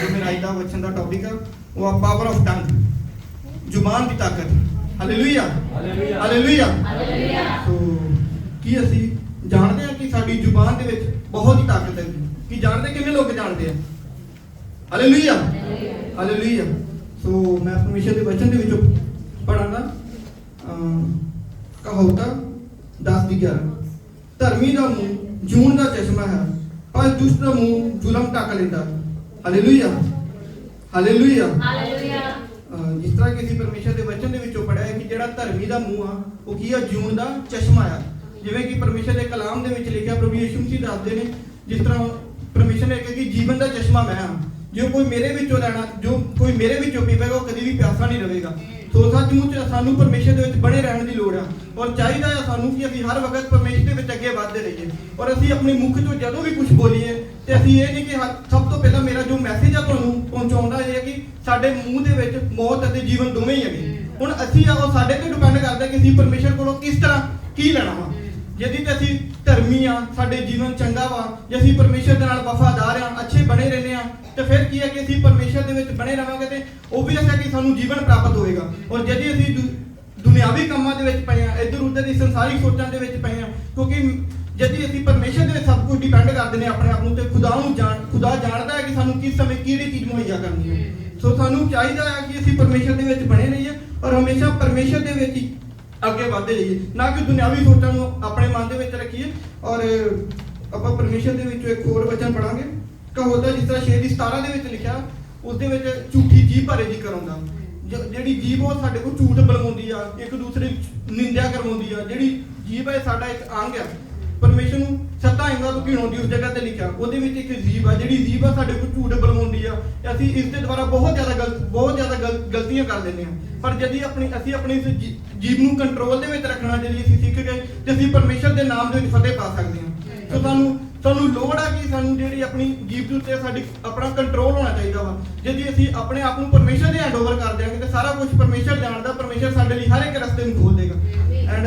ਜੋ ਮੇਰਾ ਅੱਜ ਦਾ ਵਚਨ ਦਾ ਟੌਪਿਕ ਆ ਉਹ ਆ ਪਾਵਰ ਆਫ ਟੰਗ ਜ਼ੁਬਾਨ ਦੀ ਤਾਕਤ। Hallelujah hallelujah. ਸੋ ਕੀ ਅਸੀਂ ਜਾਣਦੇ ਹਾਂ ਕਿ ਸਾਡੀ ਜ਼ੁਬਾਨ ਦੇ ਵਿੱਚ ਬਹੁਤ ਹੀ ਤਾਕਤ ਹੈ? ਕੀ ਜਾਣਦੇ ਕਿੰਨੇ ਲੋਕ ਜਾਣਦੇ ਆ? ਹਾਲੇਲੂਇਆ ਹਾਲੇਲੂਇਆ ਸੋ ਮੈਂ ਪਰਮੇਸ਼ਰ ਦੇ ਵਚਨ ਦੇ ਵਿੱਚੋਂ ਪੜਾਂਗਾ ਕਹੋਤਾ 10 ਦੀ 11 ਧਰਮੀ ਦਾ ਮੂੰਹ ਜੂਨ ਦਾ ਚਸ਼ਮਾ ਹੈ ਪਰ ਦੁਸ਼ਟ ਦਾ ਮੂੰਹ ਜ਼ੁਲਮ ਟੱਕ ਲੈਂਦਾ। ਹਾਲੇਲੂਇਆ ਹਾਲੇਲੂਇਆ ਹਾਲੇਲੂਇਆ ਜਿਸ ਤਰ੍ਹਾਂ ਕਿ ਅਸੀਂ ਪਰਮੇਸ਼ਰ ਦੇ ਵਚਨ ਦੇ ਵਿੱਚੋਂ ਪੜਿਆ ਹੈ ਕਿ ਜਿਹੜਾ ਧਰਮੀ ਦਾ ਮੂੰਹ ਆ ਉਹ ਕੀ ਆ? ਜੂਨ ਦਾ ਚਸ਼ਮਾ ਆ। ਜਿਵੇਂ ਕਿ ਪਰਮੇਸ਼ਰ ਦੇ ਕਲਾਮ ਦੇ ਵਿੱਚ ਲਿਖਿਆ ਪ੍ਰਭੂ ਯਿਸੂ ਮਸੀਹ ਦੱਸਦੇ ਨੇ ਜਿਸ ਤਰ੍ਹਾਂ ਪਰਮੇਸ਼ਰ ਨੇ ਕਿਹਾ ਕਿ ਜੀਵਨ ਦਾ ਚਸ਼ਮਾ ਮੈਂ ਹਾਂ। ਜੋ ਕੋਈ ਮੇਰੇ ਵਿੱਚੋਂ ਲੈਣਾ ਜੋ ਕੋਈ ਮੇਰੇ ਵਿੱਚੋਂ ਪੀਵੇਗਾ ਉਹ ਕਦੀ ਵੀ ਪਿਆਸਾ ਨਹੀਂ ਰਹੇਗਾ ਸੋ ਸੱਚਮੁੱਚ ਸਾਨੂੰ ਪਰਮੇਸ਼ਰ ਦੇ ਵਿੱਚ ਬਣੇ ਰਹਿਣ ਦੀ ਲੋੜ ਆ। ਔਰ ਚਾਹੀਦਾ ਆ ਸਾਨੂੰ ਕਿ ਅਸੀਂ ਹਰ ਵਕਤ ਪਰਮੇਸ਼ਰ ਦੇ ਵਿੱਚ ਅੱਗੇ ਵਧਦੇ ਰਹੀਏ। ਔਰ ਅਸੀਂ ਆਪਣੇ ਮੁਖ ਤੋਂ ਜਦੋਂ ਵੀ ਕੁਝ ਬੋਲੀਏ ਤੇ ਅਸੀਂ ਇਹ ਨਹੀਂ ਕਿ ਸਭ ਤੋਂ ਪਹਿਲਾਂ ਮੇਰਾ ਜੋ ਮੈਸੇਜ ਆ ਤੁਹਾਨੂੰ ਪਹੁੰਚਾਉਂਦਾ ਇਹ ਹੈ ਕਿ ਸਾਡੇ ਮੂੰਹ ਦੇ ਵਿੱਚ ਮੌਤ ਅਤੇ ਜੀਵਨ ਦੋਵੇਂ ਹੀ ਹੈਗੇ। ਹੁਣ ਅਸੀਂ ਆ ਉਹ ਸਾਡੇ ਤੇ ਡਿਪੈਂਡ ਕਰਦਾ ਕਿ ਅਸੀਂ ਪਰਮੇਸ਼ਰ ਕੋਲੋਂ ਕਿਸ ਤਰ੍ਹਾਂ ਕੀ ਲੈਣਾ ਵਾ। ਯਦि ਤੇ ਅਸੀਂ ਧਰਮੀ ਆ ਸਾਡੇ ਜੀਵਨ ਚੰਗਾ ਵਾ ਜੇ ਅਸੀਂ ਪਰਮੇਸ਼ਰ ਦੇ ਨਾਲ ਵਫਾਦਾਰ ਆ ਅੱਛੇ ਬਣੇ ਰਹਿੰਦੇ ਆ ਤੇ ਫਿਰ ਕੀ ਹੈ ਕਿ ਅਸੀਂ ਪਰਮੇਸ਼ਰ ਦੇ ਵਿੱਚ ਬਣੇ ਰਵਾਂਗੇ ਤੇ ਉਹ ਵੀ ਹੈ ਕਿ ਸਾਨੂੰ ਜੀਵਨ ਪ੍ਰਾਪਤ ਹੋਏਗਾ। ਔਰ ਜਦ ਅਸੀਂ ਦੁ- ਦੁਨਿਆਵੀ ਕੰਮਾਂ ਦੇ ਵਿੱਚ ਪਏ ਆ ਇੱਧਰ ਉੱਧਰ ਦੀ ਸੰਸਾਰਿਕ ਸੋਚਾਂ ਦੇ ਵਿੱਚ ਪਏ ਆ ਕਿਉਂਕਿ ਜਦ ਅਸੀਂ ਪਰਮੇਸ਼ਰ ਦੇ ਵਿੱਚ ਸਭ ਕੁਝ ਡਿਪੈਂਡ ਕਰਦੇ ਨੇ ਆਪਣੇ ਆਪ ਨੂੰ ਤੇ ਖੁਦਾ ਨੂੰ ਜਾਣ ਖੁਦਾ ਜਾਣਦਾ ਹੈ ਕਿ ਸਾਨੂੰ ਕਿਸ ਸਮੇਂ ਕਿਹੜੀ ਚੀਜ਼ ਮੁਹੱਈਆ ਕਰਨੀ ਹੈ। ਸੋ ਸਾਨੂੰ ਚਾਹੀਦਾ ਹੈ ਕਿ ਅਸੀਂ ਪਰਮੇਸ਼ਰ ਦੇ ਵਿੱਚ ਬਣੇ ਰਹੀਏ ਔਰ ਹਮੇਸ਼ਾ ਪਰਮੇਸ਼ਰ ਦੇ ਵਿੱਚ ਹੀ ਅੱਗੇ ਵਧਦੇ ਰਹੀਏ। ਨਾ ਕਿ ਦੁਨਿਆਵੀ ਸੋਚਾਂ ਨੂੰ ਆਪਣੇ ਮਨ ਦੇ ਵਿੱਚ ਰੱਖੀਏ। ਔਰ ਆਪਾਂ ਪਰਮੇਸ਼ਰ ਦੇ ਵਿੱਚੋਂ ਇੱਕ ਹੋਰ ਵਚਨ ਪੜਾਂਗੇ ਕਹੋਤਾ ਜਿਸ ਤਰ੍ਹਾਂ 6 ਦੀ 17 ਦੇ ਵਿੱਚ ਲਿਖਿਆ ਉਸ ਦੇ ਵਿੱਚ ਝੂਠੀ ਜੀਭ ਆਉਂਦਾ ਜ- ਜਿਹੜੀ ਜੀਭ ਉਹ ਸਾਡੇ ਕੋਲ ਝੂਠ ਬਲਵਾਉਂਦੀ ਆ ਇੱਕ ਦੂਸਰੇ ਨਿੰਦਿਆ ਕਰਵਾਉਂਦੀ ਆ। ਜਿਹੜੀ ਜੀਭ ਹੈ ਸਾਡਾ ਇੱਕ ਅੰਗ ਆ। ਪਰਮੇਸ਼ਰ ਨੂੰ ਸੱਤਾ ਅੰਗਾਂ ਤੋਂ ਘਿਣਾਉਂਦੀ ਉਸ ਜਗ੍ਹਾ ਤੇ ਲਿਖਿਆ। ਉਹਦੇ ਵਿੱਚ ਇੱਕ ਜੀਭ ਆ ਜਿਹੜੀ ਜੀਭ ਆ ਸਾਡੇ ਕੋਲ ਝੂਠ ਬਲਵਾਉਂਦੀ ਆ। ਤੇ ਅਸੀਂ ਇਸ ਦੇ ਦੁਆਰਾ ਬਹੁਤ ਜ਼ਿਆਦਾ ਗਲਤ ਬਹੁਤ ਜ਼ਿਆਦਾ ਗਲ- ਗਲਤੀਆਂ ਕਰ ਲੈਂਦੇ ਹਾਂ। ਪਰ ਜਦੀ ਆਪਣੀ ਅਸੀਂ ਆਪਣੀ ਇਸ ਜੀ- ਜੀਭ ਨੂੰ ਕੰਟਰੋਲ ਦੇ ਵਿੱਚ ਰੱਖਣਾ ਜਿਹੜੀ ਅਸੀਂ ਸਿੱਖ ਗਏ ਤੇ ਅਸੀਂ ਪਰਮੇਸ਼ਰ ਦੇ ਨਾਮ ਦੇ ਵਿੱਚ ਫਤਿਹ ਪਾ ਸਕਦੇ ਹਾਂ। ਸੋ ਸਾਨੂੰ ਸਾਨੂੰ ਲੋੜ ਆ ਕਿ ਸਾਨੂੰ ਜਿਹੜੀ ਆਪਣੀ ਜੀਭ ਦੇ ਉੱਤੇ ਸਾਡੀ ਆਪਣਾ ਕੰਟਰੋਲ ਹੋਣਾ ਚਾਹੀਦਾ ਵਾ। ਜਦ ਅਸੀਂ ਆਪਣੇ ਆਪ ਨੂੰ ਪਰਮੇਸ਼ਰ ਦੇ ਹੈਂਡਓਵਰ ਕਰ ਦਿਆਂਗੇ ਤੇ ਸਾਰਾ ਕੁਝ ਪਰਮੇਸ਼ਰ ਜਾਣਦਾ ਪਰਮੇਸ਼ਰ ਸਾਡੇ ਲਈ ਹਰ ਇੱਕ ਰਸਤੇ ਨੂੰ ਖੋਲ ਦੇਗਾ। ਐਂਡ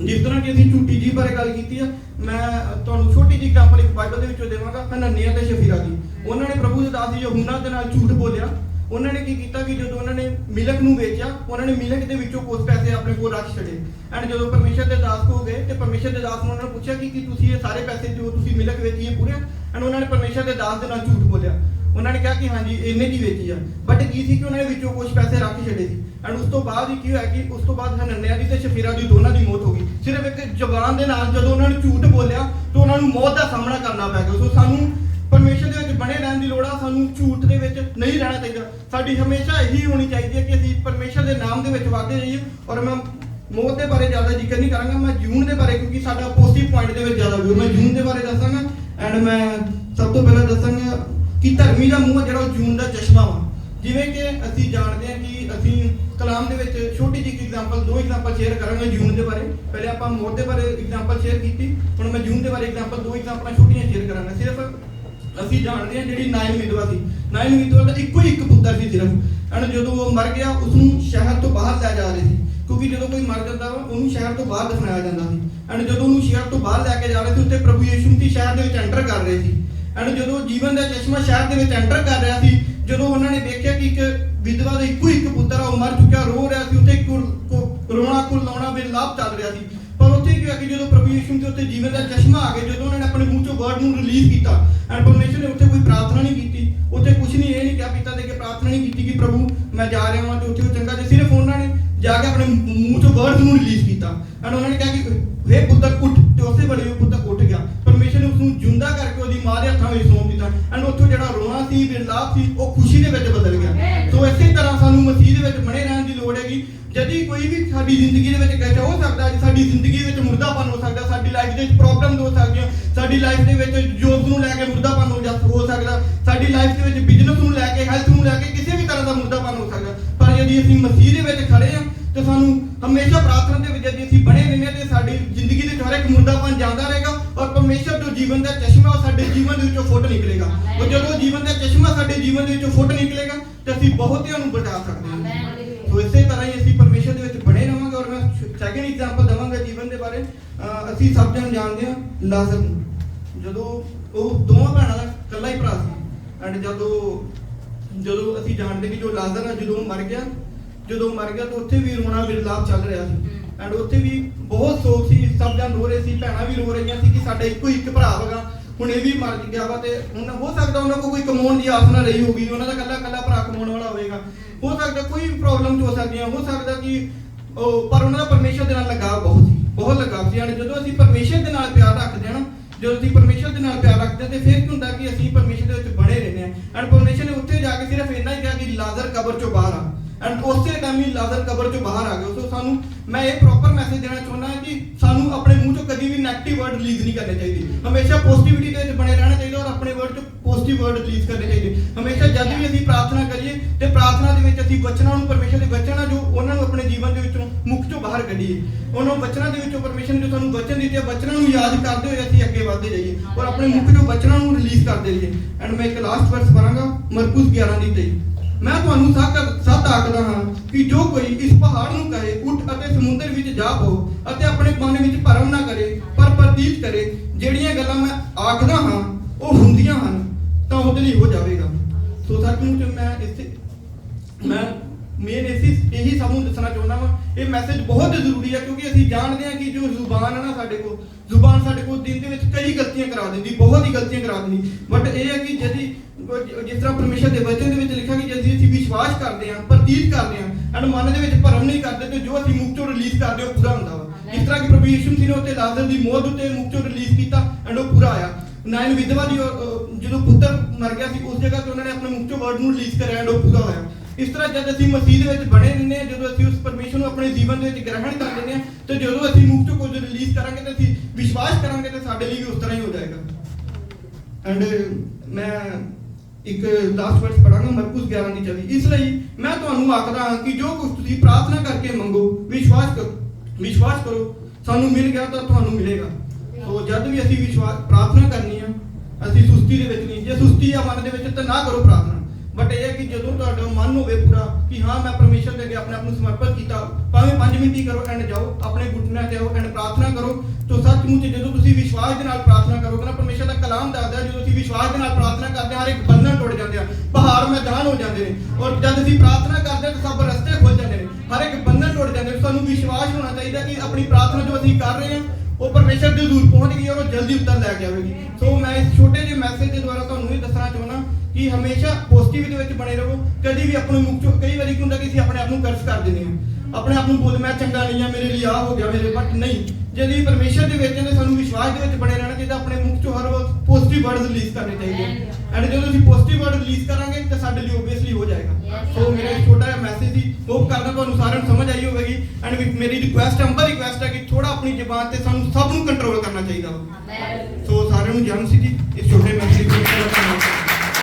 ਜਿਸ ਤਰ੍ਹਾਂ ਕਿ ਅਸੀਂ ਝੂਠੀ ਜੀ ਬਾਰੇ ਗੱਲ ਕੀਤੀ ਆ, ਮੈਂ ਤੁਹਾਨੂੰ ਛੋਟੀ ਜਿਹੀ ਐਗਜ਼ਾਮਪਲ ਇੱਕ ਬਾਈਬਲ ਦੇ ਵਿੱਚੋਂ ਦੇਵਾਂਗਾ ਹਨਨੀਆ ਤੇ ਸ਼ਫੀਰਾ ਦੀ। ਉਹਨਾਂ ਨੇ ਪ੍ਰਭੂ ਦੇ ਦਾਸ ਯਹੂਨਾ ਦੇ ਨਾਲ ਝੂਠ ਬੋਲਿਆ। ਉਹਨਾਂ ਨੇ ਕੀ ਕੀਤਾ ਕਿ ਜਦੋਂ ਉਹਨਾਂ ਨੇ ਮਿਲਕ ਨੂੰ ਵੇਚਿਆ, ਉਹਨਾਂ ਨੇ ਮਿਲਕ ਦੇ ਵਿੱਚੋਂ ਕੁਝ ਪੈਸੇ ਆਪਣੇ ਕੋਲ ਰੱਖ ਛੱਡੇ। ਐਂਡ ਜਦੋਂ ਪਰਮੇਸ਼ਰ ਦੇ ਦਾਸ ਹੋ ਗਏ ਤੇ ਪਰਮੇਸ਼ਰ ਦੇ ਦਾਸ ਨੂੰ ਉਹਨਾਂ ਨੂੰ ਪੁੱਛਿਆ ਕਿ ਕੀ ਤੁਸੀਂ ਇਹ ਸਾਰੇ ਪੈਸੇ ਜੋ ਤੁਸੀਂ ਮਿਲਕ ਵੇਚੀਏ ਪੂਰੇ ਐਂਡ ਉਹਨਾਂ ਨੇ ਪਰਮੇਸ਼ਰ ਦੇ ਦਾਸ ਦੇ ਨਾਲ ਝੂਠ ਬੋਲਿਆ। ਉਹਨਾਂ ਨੇ ਕਿਹਾ ਕਿ ਹਾਂਜੀ, ਇੰਨੇ ਦੀ ਵੇਚੀ ਆ। ਬਟ ਕੀ ਸੀ ਕਿ ਉਹਨਾਂ ਨੇ ਵਿੱਚੋਂ ਕੁਝ ਪੈਸੇ ਰੱਖ ਛੱਡੇ ਸੀ। ਐਂਡ ਉਸ ਤੋਂ ਬਾਅਦ ਹੀ ਕੀ ਹੋਇਆ ਕਿ ਉਸ ਤੋਂ ਬਾਅਦ ਹਨਨਿਆ ਦੀ ਤੇ ਸ਼ਫੀਰਾ ਦੀ ਦੋਨਾਂ ਦੀ ਮੌਤ ਹੋ ਗਈ। ਸਿਰਫ ਇੱਕ ਜ਼ਬਾਨ ਦੇ ਨਾਲ ਜਦੋਂ ਉਹਨਾਂ ਨੇ ਝੂਠ ਬੋਲਿਆ, ਤਾਂ ਉਹਨਾਂ ਨੂੰ ਮੌਤ ਦਾ ਸਾਹਮਣਾ ਕਰਨਾ ਪੈ ਗਿਆ। ਸੋ ਸਾਨੂੰ ਪਰਮੇਸ਼ਰ ਦੇ ਵਿੱਚ ਬਣੇ ਰਹਿਣ ਦੀ ਲੋੜ ਆ, ਸਾਨੂੰ ਝੂਠ ਦੇ ਵਿੱਚ ਨਹੀਂ ਰਹਿਣਾ ਚਾਹੀਦਾ। ਸਾਡੀ ਹਮੇਸ਼ਾ ਇਹੀ ਹੋਣੀ ਚਾਹੀਦੀ ਹੈ ਕਿ ਅਸੀਂ ਪਰਮੇਸ਼ਰ ਦੇ ਨਾਮ ਦੇ ਵਿੱਚ ਵਾਧੇ ਜਾਈਏ ਔਰ ਮੈਂ ਮੌਤ ਦੇ ਬਾਰੇ ਜ਼ਿਆਦਾ ਜ਼ਿਕਰ ਨਹੀਂ ਕਰਾਂਗਾ, ਮੈਂ ਜੂਨ ਦੇ ਬਾਰੇ, ਕਿਉਂਕਿ ਸਾਡਾ ਪੋਜ਼ਿਟਿਵ ਪੁਆਇੰਟ ਦੇ ਵਿੱਚ ਜ਼ਿਆਦਾ ਵਿਊ ਮੈਂ ਜੂਨ ਦੇ ਬਾਰੇ ਦੱਸਾਂਗਾ ਐਂਡ ਮੈਂ ਸਭ ਤੋਂ ਪਹਿਲਾਂ ਦੱਸਾਂਗਾ ਕਿ ਧਰਮੀ ਦਾ ਮੂੰਹ ਹੈ ਜਿਹੜਾ ਉਹ ਜੂਨ ਦਾ ਚਸ਼ਮਾ ਵਾ। ਜਿਵੇਂ ਕਿ ਅਸੀਂ ਜਾਣਦੇ ਹਾਂ ਕਿ ਅਸੀਂ ਕਲਾਮ ਦੇ ਵਿੱਚ ਛੋਟੀ ਜਿਹੀ ਐਗਜ਼ਾਮਪਲ ਦੋ ਐਗਜ਼ਾਮਪਲ ਸ਼ੇਅਰ ਕਰਾਂਗੇ ਜੂਨ ਦੇ ਬਾਰੇ। ਪਹਿਲੇ ਆਪਾਂ ਮੌਤ ਦੇ ਬਾਰੇ ਐਗਜ਼ਾਮਪਲ ਸ਼ੇਅਰ ਕੀਤੀ, ਹੁਣ ਮੈਂ ਜੂਨ ਦੇ ਬਾਰੇ ਐਗਜ਼ਾਮਪਲ ਦੋ ਐਗਜ਼ਾਮਪਲਾਂ ਛੋਟੀਆਂ ਸ਼ੇਅਰ ਕਰਾਂਗਾ। ਸਿਰਫ ਅਸੀਂ ਜਾਣਦੇ ਹਾਂ ਜਿਹੜੀ ਨਾਇਨ ਵਿਧਵਾ ਸੀ। ਨਾਇਨ ਵਿਧਵਾ ਦਾ ਇੱਕੋ ਹੀ ਇੱਕ ਪੁੱਤਰ ਸੀ ਸਿਰਫ। ਐਂਡ ਜਦੋਂ ਉਹ ਮਰ ਗਿਆ ਉਸ ਨੂੰ ਸ਼ਹਿਰ ਤੋਂ ਬਾਹਰ ਲੈ ਜਾ ਰਹੇ ਸੀ। ਕਿਉਂਕਿ ਜਦੋਂ ਕੋਈ ਮਰ ਜਾਂਦਾ ਵਾ, ਉਹਨੂੰ ਸ਼ਹਿਰ ਤੋਂ ਬਾਹਰ ਦਫਨਾਇਆ ਜਾਂਦਾ ਸੀ। ਐਂਡ ਜਦੋਂ ਉਹਨੂੰ ਸ਼ਹਿਰ ਤੋਂ ਬਾਹਰ ਲੈ ਕੇ ਜਾ ਰਹੇ ਸੀ ਉੱਤੇ ਪ੍ਰਭੂ ਯਿਸੂ ਮਸੀਹ ਸ਼ਹਿਰ ਦੇ ਵਿੱਚ ਐਂਟਰ ਕਰ ਰਹੇ ਸੀ। ਐਂਡ ਜਦੋਂ ਜੀਵਨ ਦਾ ਚਸ਼ਮਾ ਸ਼ਹਿਰ ਦੇ ਵਿੱਚ ਐਂਟਰ ਕਰ ਰਿਹਾ ਸੀ, ਜਦੋਂ ਉਹਨਾਂ ਨੇ ਦੇਖਿਆ ਕਿ ਇੱਕ ਵਿਧਵਾ ਦਾ ਇੱਕੋ ਇੱਕ ਪੁੱਤਰ ਆ, ਉਹ ਮਰ ਚੁੱਕਿਆ, ਰੋ ਰਿਹਾ ਸੀ ਉੱਤੇ ਕੁਰ- ਕੁ- ਰੋਣਾ, ਕੁਰਲਾਉਣਾ ਬੇਲਾਪ ਚੱਲ ਰਿਹਾ ਸੀ। ਪਰ ਉੱਥੇ ਕੀ ਹੋਇਆ ਕਿ ਜਦੋਂ ਪ੍ਰਭੂ ਯਿਸੂ ਦੇ ਉੱਤੇ ਜੀਵਨ ਦਾ ਚਸ਼ਮਾ ਆ ਗਿਆ, ਜਦੋਂ ਉਹਨਾਂ ਨੇ ਆਪਣੇ ਮੂੰਹ ਚੋਂ ਵਰਡ ਨੂੰ ਰਿਲੀਜ਼ ਕੀਤਾ ਐਂਡ ਪਰਮੇਸ਼ਰ ਨੇ ਉੱਥੇ ਕੋਈ ਪ੍ਰਾਰਥਨਾ ਨਹੀਂ ਕੀਤੀ, ਉੱਥੇ ਕੁਝ ਨਹੀਂ, ਇਹ ਨਹੀਂ ਕਿਹਾ ਪਿਤਾ ਦੇ ਕੇ ਪ੍ਰਾਰਥਨਾ ਨਹੀਂ ਕੀਤੀ ਕਿ ਪ੍ਰਭੂ, ਮੈਂ ਜਾ ਰਿਹਾ ਹਾਂ ਤੇ ਉੱਥੇ ਉਹ ਚੰਗਾ ਜੇ ਸਿਰਫ ਉਹਨਾਂ ਨੇ ਜਾ ਕੇ ਆਪਣੇ ਮੂੰਹ ਚੋਂ ਵਰਡ ਨੂੰ ਰਿਲੀਜ਼ ਕੀਤਾ। ਐਂਡ ਉਹਨਾਂ ਨੇ ਕਿਹਾ ਕਿ ਸਾਡੀ ਲਾਈਫ ਦੇ ਵਿੱਚ ਜੋਬ ਨੂੰ ਲੈ ਕੇ ਮੁਰਦਾਪਨ ਹੋ ਜਾ ਹੋ ਸਕਦਾ ਸਾਡੀ ਲਾਈਫ ਦੇ ਵਿੱਚ ਬਿਜ਼ਨਸ ਨੂੰ ਲੈ ਕੇ ਹੈਲਥ ਨੂੰ ਲੈ ਕੇ ਕਿਸੇ ਵੀ ਤਰ੍ਹਾਂ ਦਾ ਮੁਰਦਾਪਨ ਹੋ ਸਕਦਾ। ਪਰ ਜਦ ਅਸੀਂ ਮਸੀਹ ਦੇ ਵਿੱਚ ਖੜੇ ਹਾਂ ਤੇ ਸਾਨੂੰ ਹਮੇਸ਼ਾ ਪ੍ਰਾਰਥਨਾ ਦੇ ਵਿੱਚ ਜਦ ਅਸੀਂ ਬਣੇ ਰਹਿੰਦੇ ਤੇ ਸਾਡੀ ਜ਼ਿੰਦਗੀ ਦੇ ਹਰ ਇੱਕ ਮੁਰਦਾਪਨ ਜਾਂਦਾ ਰਹੇਗਾ ਔਰ ਪਰਮੇਸ਼ਰ ਜੋ ਜੀਵਨ ਦਾ ਚਸ਼ਮਾ ਉਹ ਸਾਡੇ ਜੀਵਨ ਦੇ ਵਿੱਚੋਂ ਫੁੱਟ ਨਿਕਲੇਗਾ। ਉਹ ਜਦੋਂ ਜੀਵਨ ਦਾ ਚਸ਼ਮਾ ਸਾਡੇ ਜੀਵਨ ਦੇ ਵਿੱਚੋਂ ਫੁੱਟ ਨਿਕਲੇਗਾ ਤੇ ਅਸੀਂ ਬਹੁਤਿਆਂ ਨੂੰ ਬਚਾ ਸਕਦੇ ਹਾਂ। ਸੋ ਇਸੇ ਤਰ੍ਹਾਂ ਹੀ ਅਸੀਂ ਪਰਮੇਸ਼ਰ ਦੇ ਵਿੱਚ ਬਣੇ ਰਵਾਂਗੇ ਔਰ ਮੈਂ ਸੈਕਿੰਡ ਐਗਜ਼ਾਮਪਲ ਦਵਾਂਗਾ ਜੀਵਨ ਦੇ ਬਾਰੇ ਅਹ ਅਸੀਂ ਸਭ ਜਣ ਜਾਣਦੇ ਹਾਂ ਲਾਜ਼ਮ ਨੂੰ। ਜਦੋਂ ਉਹ ਦੋਵਾਂ ਭੈਣਾਂ ਦਾ ਇਕੱਲਾ ਹੀ ਭਰਾ ਸੀ ਐਂਡ ਜਦੋਂ ਜਦੋਂ ਅਸੀਂ ਜਾਣਦੇ ਕਿ ਜੋ ਲਾਜ਼ਰ ਆ, ਜਦੋਂ ਮਰ ਗਿਆ, ਜਦੋਂ ਮਰ ਗਿਆ ਤਾਂ ਉੱਥੇ ਵੀ ਰੋਣਾ ਵਿਰਲਾਪ ਚੱਲ ਰਿਹਾ ਸੀ। ਐਂਡ ਉੱਥੇ ਵੀ ਬਹੁਤ ਸੋਗ ਸੀ, ਸਭ ਜਣ ਰੋ ਰਹੇ ਸੀ, ਭੈਣਾਂ ਵੀ ਰੋ ਰਹੀਆਂ ਸੀ ਕਿ ਸਾਡਾ ਇੱਕੋ ਇੱਕ ਭਰਾ ਹੈਗਾ, ਹੁਣ ਇਹ ਵੀ ਮਰ ਗਿਆ ਵਾ ਤੇ ਹੁਣ ਹੋ ਸਕਦਾ ਉਹਨਾਂ ਕੋਲ ਕੋਈ ਕਮਾਉਣ ਦੀ ਆਸ ਨਾ ਰਹੀ ਹੋਗੀ ਉਹਨਾਂ ਦਾ ਇਕੱਲਾ ਇਕੱਲਾ ਭਰਾ ਕਮਾਉਣ ਵਾਲਾ ਹੋਵੇਗਾ। ਹੋ ਸਕਦਾ ਕੋਈ ਪ੍ਰੋਬਲਮ ਹੋ ਸਕਦੀਆਂ, ਹੋ ਸਕਦਾ ਕਿ ਉਹ, ਪਰ ਉਹਨਾਂ ਦਾ ਪਰਮੇਸ਼ਰ ਦੇ ਨਾਲ ਲਗਾਵ ਬਹੁਤ ਸੀ। ਬਹੁਤ ਲਗਾਵ ਸੀ। ਯਾਨੀ ਜਦੋਂ ਅਸੀਂ ਪਰਮੇਸ਼ਰ ਦੇ ਨਾਲ ਪਿਆਰ ਰੱਖਦੇ ਹਾਂ ਜਦੋਂ ਅਸੀਂ ਪਰਮੇਸ਼ਰ ਦੇ ਨਾਲ ਪਿਆਰ ਰੱਖਦੇ ਹਾਂ, ਤੇ ਫਿਰ ਕੀ ਹੁੰਦਾ ਕਿ ਅਸੀਂ ਪਰਮੇਸ਼ਰ ਦੇ ਵਿੱਚ ਬਣੇ ਰਹਿੰਦੇ ਹਾਂ। ਐਂਡ ਪਰਮੇਸ਼ਰ ਨੇ ਉੱਥੇ ਜਾ ਕੇ ਸਿਰਫ ਇੰਨਾ ਹੀ ਕਿਹਾ ਕਿ ਲਾਜ਼ਰ ਕਬਰ ਚੋਂ ਬਾਹਰ ਆ। ਐਂਡ ਉਸੇ ਟਾਈਮ ਹੀ ਲਾਜ਼ਰ ਕਬਰ ਚੋਂ ਬਾਹਰ ਆ ਗਏ। ਸੋ ਸਾਨੂੰ, ਮੈਂ ਇਹ ਪ੍ਰੋਪਰ ਮੈਸੇਜ ਦੇਣਾ ਚਾਹੁੰਦਾ ਕਿ ਸਾਨੂੰ ਆਪਣੇ ਮੂੰਹ ਚੋਂ ਕਦੀ ਵੀ ਨੈਗੇਟਿਵ ਵਰਡ ਰਿਲੀਜ਼ ਨਹੀਂ ਕਰਨੇ ਚਾਹੀਦੇ। ਹਮੇਸ਼ਾ ਪੋਜ਼ਿਟਿਵਿਟੀ ਦੇ ਵਿੱਚ ਬਣੇ ਰਹਿਣਾ ਚਾਹੀਦਾ ਔਰ ਆਪਣੇ ਵਰਡ ਚੋਂ ਪੋਜ਼ਿਟਿਵ ਵਰਡ ਰਿਲੀਜ਼ ਕਰਨੇ ਚਾਹੀਦੇ। ਹਮੇਸ਼ਾ ਜਦ ਵੀ ਅਸੀਂ ਪ੍ਰਾਰਥਨਾ ਕਰੀਏ ਤੇ ਪ੍ਰਾਰਥਨਾ ਦੇ ਵਿੱਚ ਅਸੀਂ ਵਚਨਾਂ ਨੂੰ, ਪਰਮੇਸ਼ਰ ਦੇ ਵਚਨਾਂ ਜੋ ਉਹਨਾਂ ਨੂੰ ਆਪਣੇ ਜੀਵਨ ਦੇ ਵਿੱਚੋਂ ਮੁੱਖ ਚੋਂ ਬਾਹਰ ਕੱਢੀਏ। ਉਹਨਾਂ ਵਚਨਾਂ ਦੇ ਵਿੱਚੋਂ ਪਰਮੇਸ਼ਰ ਨੇ ਜੋ ਸਾਨੂੰ ਵਚਨ ਦਿੱਤੇ ਆ, ਵਚਨਾਂ ਨੂੰ ਯਾਦ ਕਰਦੇ ਹੋਏ ਅਸੀਂ ਅੱਗੇ ਵਧਦੇ ਜਾਈਏ ਔਰ ਆਪਣੇ ਮੁੱਖ ਚੋਂ ਵਚਨਾਂ ਨੂੰ ਰਿਲੀਜ਼ ਕਰਦੇ ਰਹੀਏ। ਐਂਡ ਮੈਂ ਇੱਕ ਲਾਸਟ ਵਰਸ ਪੜਾਂਗਾ ਮਰਕੁਸ 11 ਦੀ 23 ਮੈਂ ਤੁਹਾਨੂੰ ਸੱਚ ਸੱਚ ਆਖਦਾ ਹਾਂ ਕਿ ਜੋ ਕੋਈ ਇਸ ਪਹਾੜ ਨੂੰ ਕਹੇ, ਉੱਠ ਅਤੇ ਸਮੁੰਦਰ ਵਿੱਚ ਜਾ ਪੋ ਅਤੇ ਆਪਣੇ ਮਨ ਵਿੱਚ ਭਰਮ ਨਾ ਕਰੇ, ਪਰ ਪ੍ਰਤੀਤ ਕਰੇ, ਜਿਹੜੀਆਂ ਗੱਲਾਂ ਮੈਂ ਆਖਦਾ ਹਾਂ, ਉਹ ਹੁੰਦੀਆਂ ਹਨ, ਤਾਂ ਉਹਦੇ ਲਈ ਹੋ ਜਾਵੇਗਾ। ਸੋ ਸੱਚਮੁੱਚ ਮੈਂ ਇੱਥੇ ਮੈਂ ਮੇਨ ਇਸੇ ਇਹੀ ਸਭ ਨੂੰ ਦੱਸਣਾ ਚਾਹੁੰਦਾ ਹਾਂ ਇਹ ਮੈਸੇਜ ਬਹੁਤ ਜ਼ਰੂਰੀ ਹੈ ਕਿਉਂਕਿ ਅਸੀਂ ਜਾਣਦੇ ਹਾਂ ਕਿ ਜੋ ਜ਼ੁਬਾਨ ਹੈ ਨਾ ਸਾਡੇ ਕੋਲ ਜ਼ੁਬਾਨ ਸਾਡੇ ਕੋਲ ਦਿਨ ਦੇ ਵਿੱਚ ਕਈ ਗਲਤੀਆਂ ਕਰਾ ਦਿੰਦੀ ਬਹੁਤ ਹੀ ਗਲਤੀਆਂ ਕਰਾ ਦਿੰਦੀ। ਬਟ ਇਹ ਹੈ ਕਿ ਜਦੀ ਜਿਸ ਤਰ੍ਹਾਂ ਪਰਮੇਸ਼ਰ ਦੇ ਵਚਨ ਦੇ ਵਿੱਚ ਲਿਖਿਆ ਕਿ ਜਦ ਅਸੀਂ ਵਿਸ਼ਵਾਸ ਕਰਦੇ ਹਾਂ ਪ੍ਰਤੀਤ ਕਰਦੇ ਹਾਂ ਐਂਡ ਮਨ ਦੇ ਵਿੱਚ ਭਰਮ ਨਹੀਂ ਕਰਦੇ ਤੇ ਜੋ ਅਸੀਂ ਮੁਖ ਚੋਂ ਰਿਲੀਜ਼ ਕਰਦੇ ਹਾਂ ਉਹ ਪੂਰਾ ਹੁੰਦਾ ਵਾ। ਜਿਸ ਤਰ੍ਹਾਂ ਕਿ ਪ੍ਰਭੂ ਯਿਸੂ ਮਸੀਹ ਨੇ ਉੱਤੇ ਲਾਜ਼ਰ ਦੀ ਮੌਤ ਉੱਤੇ ਮੁਖ ਚੋਂ ਰਿਲੀਜ਼ ਕੀਤਾ ਐਂਡ ਉਹ ਪੂਰਾ ਆਇਆ। ਨਾਇਨ ਵਿਧਵਾ ਦੀ ਉਹ ਜਦੋਂ ਪੁੱਤਰ ਮਰ ਗਿਆ ਸੀ ਉਸ ਜਗ੍ਹਾ ਤੇ ਉਹਨਾਂ ਨੇ ਆਪਣੇ ਮੁਖ ਚੋਂ ਵਰਡ ਨੂੰ ਰਿਲੀਜ਼ ਕਰਿਆ ਐਂਡ ਉਹ ਪੂਰਾ ਹੋਇਆ। ਇਸ ਤਰ੍ਹਾਂ ਜਦ ਅਸੀਂ ਮਸੀਹ ਦੇ ਵਿੱਚ ਬਣੇ ਰਹਿੰਦੇ ਹਾਂ, ਜਦੋਂ ਅਸੀਂ ਉਸ ਪਰਮੇਸ਼ਰ ਨੂੰ ਆਪਣੇ ਜੀਵਨ ਦੇ ਵਿੱਚ ਗ੍ਰਹਿਣ ਕਰ ਲੈਂਦੇ ਹਾਂ, ਤੇ ਜਦੋਂ ਅਸੀਂ ਮੁਖ ਚੋਂ ਕੁਝ ਰਿਲੀਜ਼ ਕਰਾਂਗੇ ਤੇ ਅਸੀਂ ਵਿਸ਼ਵਾਸ ਕਰਾਂਗੇ ਤੇ ਸਾਡੇ ਲਈ ਵੀ ਉਸ ਤਰ੍ਹਾਂ ਹੀ ਹੋ ਜਾਏਗਾ। ਐਂਡ ਮੈਂ ਇੱਕ ਲਾਸਟ ਵਰਸ ਪੜਾਂਗਾ ਮਰਕੁਸ 11 ਦੀ 24 ਇਸ ਲਈ ਮੈਂ ਤੁਹਾਨੂੰ ਆਖਦਾ ਹਾਂ ਕਿ ਜੋ ਕੁਝ ਤੁਸੀਂ ਪ੍ਰਾਰਥਨਾ ਕਰਕੇ ਮੰਗੋ, ਵਿਸ਼ਵਾਸ ਕਰੋ ਵਿਸ਼ਵਾਸ ਕਰੋ, ਸਾਨੂੰ ਮਿਲ ਗਿਆ ਤਾਂ ਤੁਹਾਨੂੰ ਮਿਲੇਗਾ। ਸੋ ਜਦ ਵੀ ਅਸੀਂ ਵਿਸ਼ਵਾਸ, ਪ੍ਰਾਰਥਨਾ ਕਰਨੀ ਆ, ਅਸੀਂ ਸੁਸਤੀ ਦੇ ਵਿੱਚ ਨਹੀਂ, ਜੇ ਸੁਸਤੀ ਆ ਮਨ ਦੇ ਵਿੱਚ, ਤਾਂ ਨਾ ਕਰੋ ਪ੍ਰਾਰਥਨਾ। ਬਟ ਇਹ ਹੈ ਕਿ ਜਦੋਂ ਤੁਹਾਡਾ ਮਨ ਹੋਵੇ ਪੂਰਾ ਕਿ ਹਾਂ, ਮੈਂ ਪਰਮੇਸ਼ਰ ਦੇ ਅੱਗੇ ਆਪਣੇ ਆਪ ਨੂੰ ਸਮਰਪਿਤ ਕੀਤਾ, ਭਾਵੇਂ 5 ਮਿੰਟ ਹੀ ਕਰੋ ਐਂਡ ਜਾਓ, ਆਪਣੇ ਘੁਟਨਿਆਂ ਤੇ ਆਓ ਐਂਡ ਪ੍ਰਾਰਥਨਾ ਕਰੋ, ਤੋ ਸੱਚਮੁੱਚ ਜਦੋਂ ਤੁਸੀਂ ਵਿਸ਼ਵਾਸ ਦੇ ਨਾਲ ਪ੍ਰਾਰਥਨਾ ਕਰੋਗੇ ਨਾ, ਪਰਮੇਸ਼ਰ ਦਾ ਕਲਾਮ ਦੱਸਦਾ ਜਦੋਂ ਅਸੀਂ ਵਿਸ਼ਵਾਸ ਦੇ ਨਾਲ ਪ੍ਰਾਰਥਨਾ ਕਰਦੇ ਹਾਂ, ਹਰ ਇੱਕ ਬੰਧਨ ਟੁੱਟ ਜਾਂਦੇ ਆ, ਪਹਾੜ ਮੈਦਾਨ ਹੋ ਜਾਂਦੇ ਨੇ, ਔਰ ਜਦ ਅਸੀਂ ਪ੍ਰਾਰਥਨਾ ਕਰਦੇ ਹਾਂ, ਤਾਂ ਸਭ ਰਸਤੇ ਖੁੱਲ ਜਾਂਦੇ ਨੇ, ਹਰ ਇੱਕ ਬੰਧਨ ਟੁੱਟ ਜਾਂਦੇ ਨੇ, ਸਾਨੂੰ ਵਿਸ਼ਵਾਸ ਹੋਣਾ ਚਾਹੀਦਾ ਕਿ ਆਪਣੀ ਪ੍ਰਾਰਥਨਾ ਜੋ ਅਸੀਂ ਕਰ ਰਹੇ ਹਾਂ, ਉਹ ਪਰਮੇਸ਼ਰ ਦੇ ਦੂਰ ਪਹੁੰਚ ਗਈ ਔਰ ਉਹ ਜਲਦੀ ਉੱਤਰ ਲੈ ਕੇ ਆਵੇਗੀ। ਸੋ ਮੈਂ ਇਸ ਛੋਟੇ ਜਿਹੇ ਮੈਸੇਜ ਦੇ ਦੁਆਰਾ ਤੁਹਾਨੂੰ ਇਹ ਦੱਸਣਾ ਚਾਹੁੰਦਾ ਕਿ ਹਮੇਸ਼ਾ ਪੋਜ਼ਿਟਿਵ ਦੇ ਵਿੱਚ ਬਣੇ ਰਹੋ। ਕਦੀ ਵੀ ਆਪਣੇ ਮੁਖ ਚੋਂ ਕਈ ਵਾਰੀ ਕੀ ਹੁੰਦਾ ਕਿ ਅਸੀਂ ਆਪਣੇ ਆਪ ਨੂੰ ਕਰਸ ਕਰ ਦਿੰਦੇ ਹਾਂ। ਆਪਣੇ ਆਪ ਨੂੰ ਬੋਲ ਮੈਂ ਚੰਗਾ ਨਹੀਂ ਆ ਮੇਰੇ ਲਈ ਆ ਹੋ ਗਿਆ ਮੇਰੇ ਬਟ ਨਹੀਂ। ਜਦ ਵੀ ਪਰਮੇਸ਼ਰ ਦੇ ਵਿੱਚ ਨੇ ਸਾਨੂੰ ਵਿਸ਼ਵਾਸ ਦੇ ਵਿੱਚ ਬਣੇ ਰਹਿਣਾ ਚਾਹੀਦਾ ਆਪਣੇ ਮੁਖ ਚੋਂ ਹਰ ਵਕਤ ਪੋਜ਼ਿਟਿਵ ਵਰਡ ਰਿਲੀਜ਼ ਕਰਨੇ ਚਾਹੀਦੇ ਐਂਡ ਜਦੋਂ ਅਸੀਂ ਪੋਜ਼ਿਟਿਵ ਵਰਡ ਰਿਲੀਜ਼ ਕਰਾਂਗੇ ਤਾਂ ਸਾਡੇ ਲਈ ਓਬਵੀਅਸਲੀ ਹੋ ਜਾਏਗਾ। ਸੋ ਮੇਰਾ ਇੱਕ ਛੋਟਾ ਜਿਹਾ ਮੈਸੇਜ ਸੀ। ਹੋਪ ਕਰਦਾ ਤੁਹਾਨੂੰ ਸਾਰਿਆਂ ਨੂੰ ਸਮਝ ਆਈ ਹੋਵੇਗੀ। ਐਂਡ ਮੇਰੀ ਰਿਕੁਐਸਟ ਅੰਬਰ ਰਿਕੁਐਸਟ ਹੈ ਕਿ ਥੋੜਾ ਆਪਣੀ ਜ਼ਬਾਨ ਤੇ ਸਾਨੂੰ ਸਭ ਨੂੰ ਕੰਟਰੋਲ ਕਰਨਾ ਚਾਹੀਦਾ। ਸੋ ਸਾਰਿਆਂ ਨੂੰ ਜਾਣ ਸੀ ਜੀ ਇਸ ਛੋਟੇ ਮੈਸੇਜ ਨੂੰ